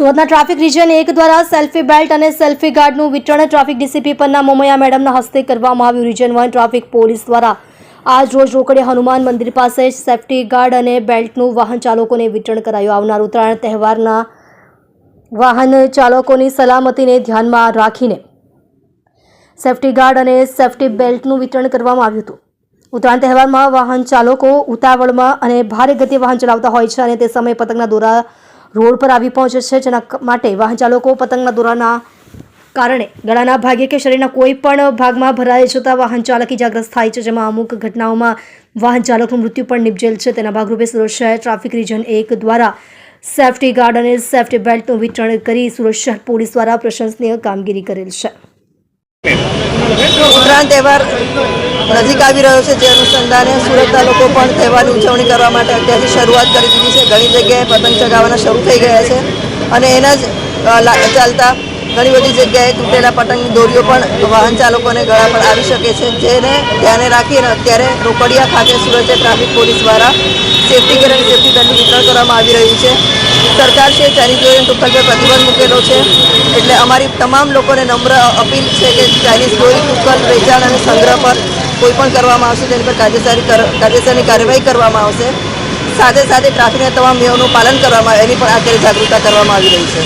સુરતના traffic region એક દ્વારા સેલ્ફી બેલ્ટ અને સેલ્ફી ગાર્ડનું વિતરણ ટ્રાફિક ડીસીપી પન્ના મોમયા મેડમના હસ્તે કરવામાં આવ્યું. રિજન વન ટ્રાફિક પોલીસ દ્વારા આજ રોજ રોકડે હનુમાન મંદિર પાસે સેફ્ટી ગાર્ડ અને બેલ્ટનું વાહન ચાલકોને વિતરણ કરાયું. આવનાર ઉત્તરાયણ તહેવારના વાહન ચાલકોની સલામતીને ધ્યાનમાં રાખીને સેફ્ટી ગાર્ડ અને સેફ્ટી બેલ્ટનું વિતરણ કરવામાં આવ્યું હતું. ઉત્તરાયણ તહેવારમાં વાહન ચાલકો ઉતાવળમાં અને ભારે ગતિએ વાહન ચલાવતા હોય છે અને તે સમયે પતંગના દોરા રોડ પર આવી પહોંચે છે, જેના માટે વાહન ચાલકો પતંગના દોરાના કારણે ગળાના ભાગે કે શરીરના કોઈ પણ ભાગમાં ભરાઈ જતા વાહન ચાલક ઇજાગ્રસ્ત થાય છે, જેમાં અમુક ઘટનાઓમાં વાહન ચાલકનું મૃત્યુ પણ નિપજેલ છે. તેના ભાગરૂપે સુરત શહેર ટ્રાફિક રિજન એક દ્વારા સેફ્ટી ગાર્ડ અને સેફટી બેલ્ટનું વિતરણ કરી સુરત શહેર પોલીસ દ્વારા પ્રશંસનીય કામગીરી કરેલ છે. ઉત્તરાયણ તહેવાર નજીક આવી રહ્યો છે, જે અનુસંધાને સુરતના લોકો પણ તહેવારની ઉજવણી કરવા માટે અત્યારથી શરૂઆત કરી દીધી છે. ઘણી જગ્યાએ પતંગ ચગાવવાના શરૂ થઈ ગયા છે અને એના જ ચાલતા ઘણી બધી જગ્યાએ તૂટેલા પતંગની દોરીઓ પણ વાહન ચાલકોને ગળા પર આવી શકે છે, જેને ધ્યાને રાખીને અત્યારે રોકડિયા ખાતે સુરત ટ્રાફિક પોલીસ દ્વારા સેફ્ટી ગેર સેફ્ટી વિતરણ કરવામાં આવી રહ્યું છે. સરકાર છે ચાઇનીઝ પર પ્રતિબંધ મૂકેલો છે, એટલે અમારી તમામ લોકોને નમ્ર અપીલ છે કે ચાઇનીઝ દોરી ઉપર વેચાણ અને સંગ્રહ પર કોઈ પણ કરવામાં આવશે તેની પર કાયદેસરી કાયદેસરની કાર્યવાહી કરવામાં આવશે. સાથે સાથે ટ્રાફિકના તમામ નિયમોનું પાલન કરવામાં એની પણ અત્યારે જાગૃતતા કરવામાં આવી રહી છે.